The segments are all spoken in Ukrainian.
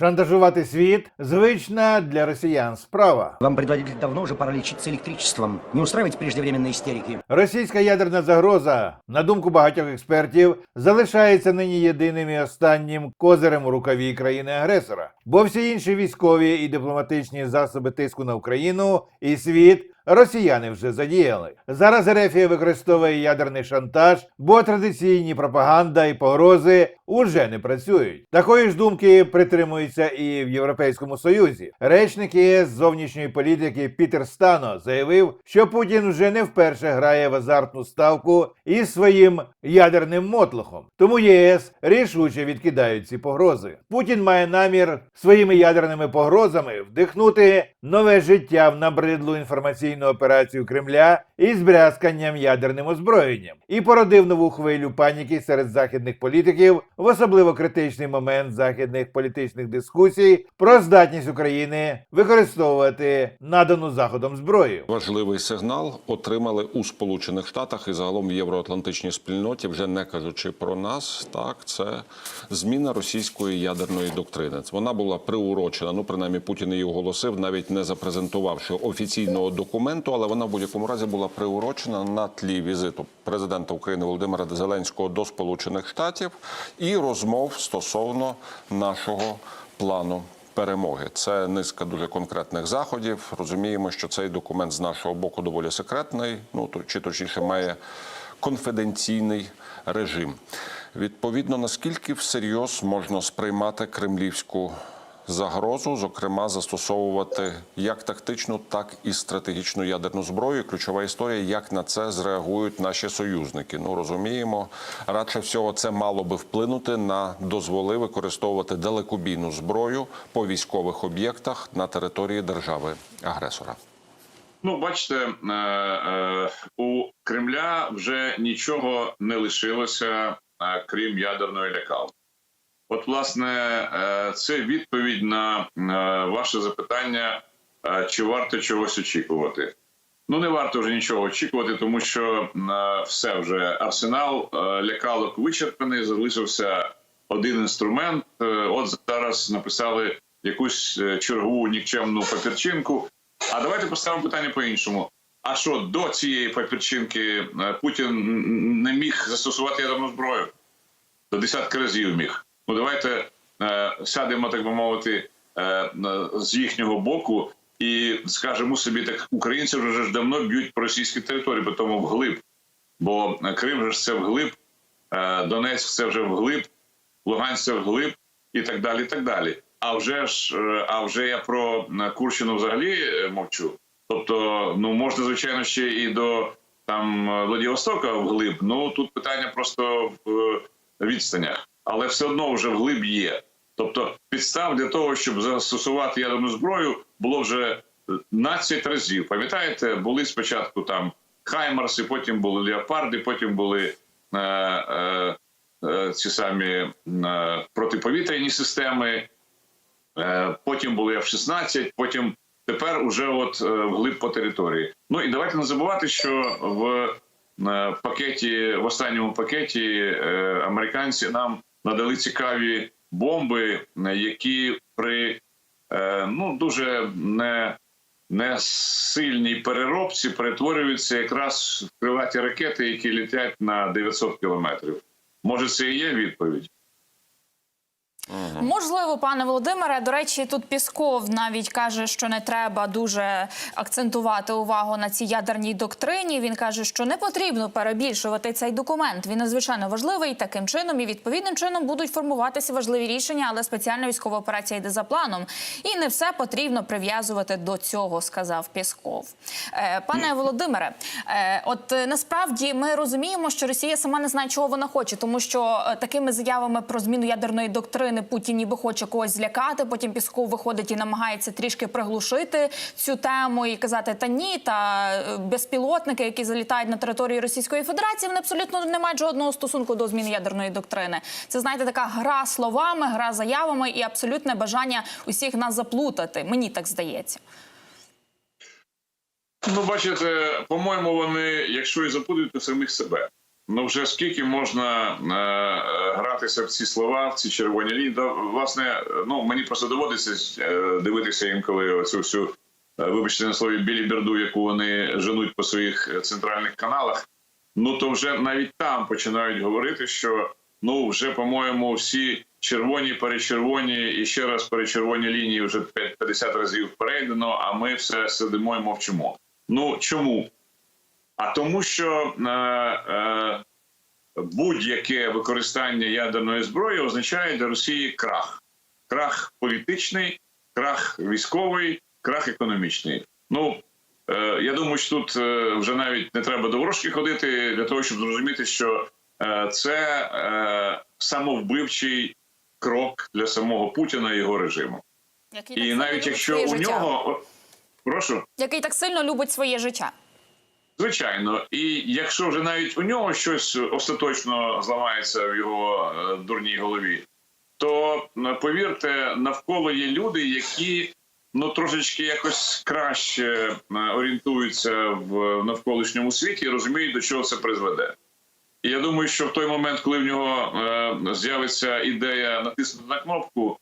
Шантажувати світ звична для росіян справа. Вам, предводитель, давно уже пора лечиться электричеством. Не устраивать преждевременные истерики. Російська ядерна загроза, на думку багатьох експертів, залишається нині єдиним і останнім козирем у рукаві країни-агресора, бо всі інші військові і дипломатичні засоби тиску на Україну і світ. Росіяни вже задіяли. Зараз Ерефія використовує ядерний шантаж, бо традиційні пропаганда і погрози уже не працюють. Такої ж думки притримуються і в Європейському Союзі. Речник ЄС зовнішньої політики Пітер Стано заявив, що Путін вже не вперше грає в азартну ставку із своїм ядерним мотлохом. Тому ЄС рішуче відкидають ці погрози. Путін має намір своїми ядерними погрозами вдихнути нове життя в набридлу інформаційну операцію Кремля із брязканням ядерним озброєнням і породив нову хвилю паніки серед західних політиків в особливо критичний момент західних політичних дискусій про здатність України використовувати надану заходом зброю. Важливий сигнал отримали у Сполучених Штатах і загалом в євроатлантичній спільноті, вже не кажучи про нас. Так, це зміна російської ядерної доктрини. Вона була приурочена. Ну, принаймні, Путін її оголосив, навіть не запрезентувавши офіційного документу, але вона в будь-якому разі була приурочена на тлі візиту президента України Володимира Зеленського до Сполучених Штатів і розмов стосовно нашого плану перемоги. Це низка дуже конкретних заходів. Розуміємо, що цей документ з нашого боку доволі секретний. Ну то чи точніше має конфіденційний режим. Відповідно, наскільки всерйоз можна сприймати кремлівську загрозу, зокрема, застосовувати як тактичну, так і стратегічну ядерну зброю. Ключова історія, як на це зреагують наші союзники. Ну розуміємо, радше всього, це мало би вплинути на дозволи використовувати далекобійну зброю по військових об'єктах на території держави агресора. Ну, бачите, е, е, у Кремля вже нічого не лишилося, е, крім ядерної лякалки. От, власне, е, це відповідь на е, ваше запитання, е, чи варто чогось очікувати. Ну, не варто вже нічого очікувати, тому що все вже арсенал лякалок вичерпаний. Залишився один інструмент. От зараз написали якусь чергову нікчемну папірчинку. А давайте поставимо питання по-іншому. А що до цієї папірчинки Путін не міг застосувати ядерну зброю? До десятки разів міг. Ну давайте е, сядемо, так би мовити, е, е, з їхнього боку і скажемо собі, так українці вже ж давно б'ють по російській території, бо тому вглиб. Бо Крим же ж це вглиб, е, Донецьк це вже вглиб, Луганськ це вглиб і так далі. і так далі. А вже ж, е, а вже я про е, Курщину взагалі е, мовчу. Тобто, ну можна, звичайно, ще і до там е, Владивостока вглиб. Ну тут питання просто в е, відстанях, але все одно вже вглиб є. Тобто, підстав для того, щоб застосувати ядерну зброю, було вже 12 разів. Пам'ятаєте, були спочатку там Хаймарси, потім були Леопарди, потім були е, е, е, ці самі е, протиповітряні системи. Е, Потім були F-16, потім тепер уже от е, вглиб по території. Ну і давайте не забувати, що в е, пакеті, в останньому пакеті е, американці нам надали цікаві бомби, які при е, ну дуже не, не сильній переробці перетворюються якраз в крилаті ракети, які літять на 900 кілометрів. Може, це і є відповідь? Можливо, пане Володимире. До речі, тут Пісков навіть каже, що не треба дуже акцентувати увагу на цій ядерній доктрині. Він каже, що не потрібно перебільшувати цей документ. Він надзвичайно важливий. Таким чином і відповідним чином будуть формуватися важливі рішення, але спеціальна військова операція йде за планом. І не все потрібно прив'язувати до цього, сказав Пісков. Е, пане Володимире, е, от е, насправді ми розуміємо, що Росія сама не знає, чого вона хоче, тому що е, такими заявами про зміну ядерної доктрини Путін ніби хоче когось злякати. Потім Пісков виходить і намагається трішки приглушити цю тему і казати: та ні, та е, безпілотники, які залітають на територію Російської Федерації, вони абсолютно не мають жодного стосунку до зміни ядерної доктрини. Це знаєте, така гра словами, гра заявами і абсолютне бажання усіх нас заплутати. Мені так здається. Ну, бачите, по-моєму, вони, якщо і запутають, то самих себе. Ну вже скільки можна е, гратися в ці слова, в ці червоні лінії. Да, власне, ну мені просто доводиться е, дивитися інколи оцю всю, е, вибачте на слові, білі бірду, яку вони женуть по своїх центральних каналах. Ну то вже навіть там починають говорити, що ну вже по-моєму всі червоні, перечервоні і ще раз перечервоні лінії вже 50 разів перейдено. А ми все сидимо і мовчимо. Ну чому? А тому, що е, е, будь-яке використання ядерної зброї означає для Росії крах. Крах політичний, крах військовий, крах економічний. Ну е, я думаю, що тут е, вже навіть не треба до ворожки ходити для того, щоб зрозуміти, що е, це е, самовбивчий крок для самого Путіна і його режиму. Який І навіть якщо у життя. нього прошу. який так сильно любить своє життя. Звичайно, і якщо вже навіть у нього щось остаточно зламається в його е, дурній голові, то повірте, навколо є люди, які ну трошечки якось краще орієнтуються в навколишньому світі і розуміють, до чого це призведе. І я думаю, що в той момент, коли в нього е, з'явиться ідея натиснути на кнопку,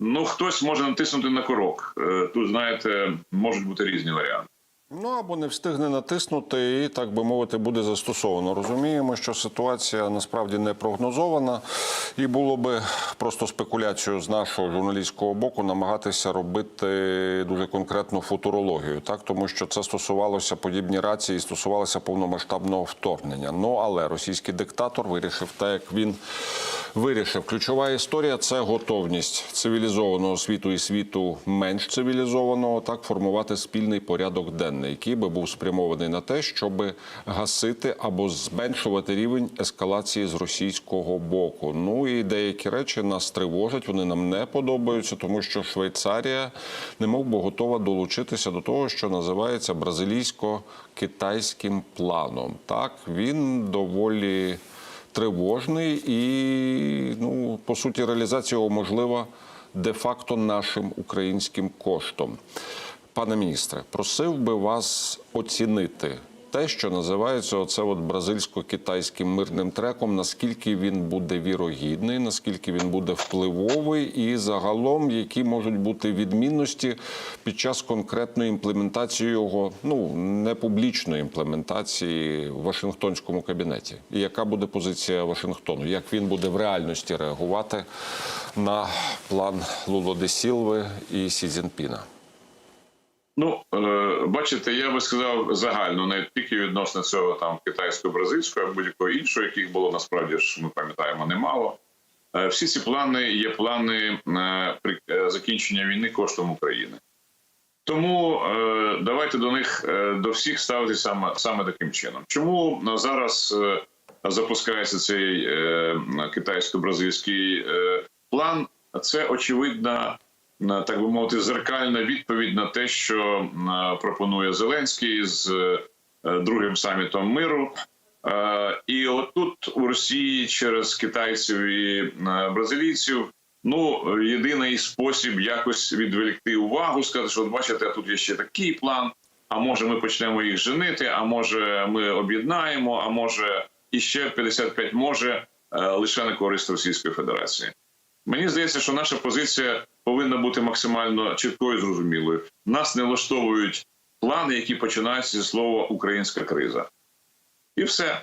ну хтось може натиснути на курок. Е, тут знаєте, можуть бути різні варіанти. Ну або не встигне натиснути, і так би мовити, буде застосовано. Розуміємо, що ситуація насправді не прогнозована, і було би просто спекуляцією з нашого журналістського боку намагатися робити дуже конкретну футурологію, так тому що це стосувалося подібні рації, стосувалося повномасштабного вторгнення. Ну але російський диктатор вирішив так, як він вирішив. Ключова історія це готовність цивілізованого світу і світу менш цивілізованого, так формувати спільний порядок денний, який би був спрямований на те, щоб гасити або зменшувати рівень ескалації з російського боку. Ну і деякі речі нас тривожать, вони нам не подобаються, тому що Швейцарія не мов би готова долучитися до того, що називається бразилійсько-китайським планом. Так він доволі тривожний і, ну, по суті, реалізація його можлива де-факто нашим українським коштом. Пане міністре, просив би вас оцінити те, що називається оце от бразильсько-китайським мирним треком, наскільки він буде вірогідний, наскільки він буде впливовий, і загалом які можуть бути відмінності під час конкретної імплементації його, ну не публічної імплементації в Вашингтонському кабінеті. І яка буде позиція Вашингтону? Як він буде в реальності реагувати на план Луло де Сілви і Сі Цзіньпіна? Ну, е, бачите, я би сказав загально, не тільки відносно цього там китайсько-бразильського, а будь-якого іншого, яких було насправді ж ми пам'ятаємо немало. Е, всі ці плани є плани е, закінчення війни коштом України. Тому давайте до них до всіх ставитися саме саме таким чином. Чому зараз запускається цей китайсько-бразильський план? Це очевидна на, так би мовити, зеркальна відповідь на те, що е, пропонує Зеленський з е, другим самітом миру. Е, І отут у Росії через китайців і бразилійців. Ну, єдиний спосіб якось відволікти увагу, сказати, що от бачите, тут є ще такий план. А може, ми почнемо їх женити, а може, ми об'єднаємо, а може, іще 55 може лише на користь Російської Федерації. Мені здається, що наша позиція повинна бути максимально чіткою і зрозумілою. Нас не влаштовують плани, які починаються зі слова українська криза. І все.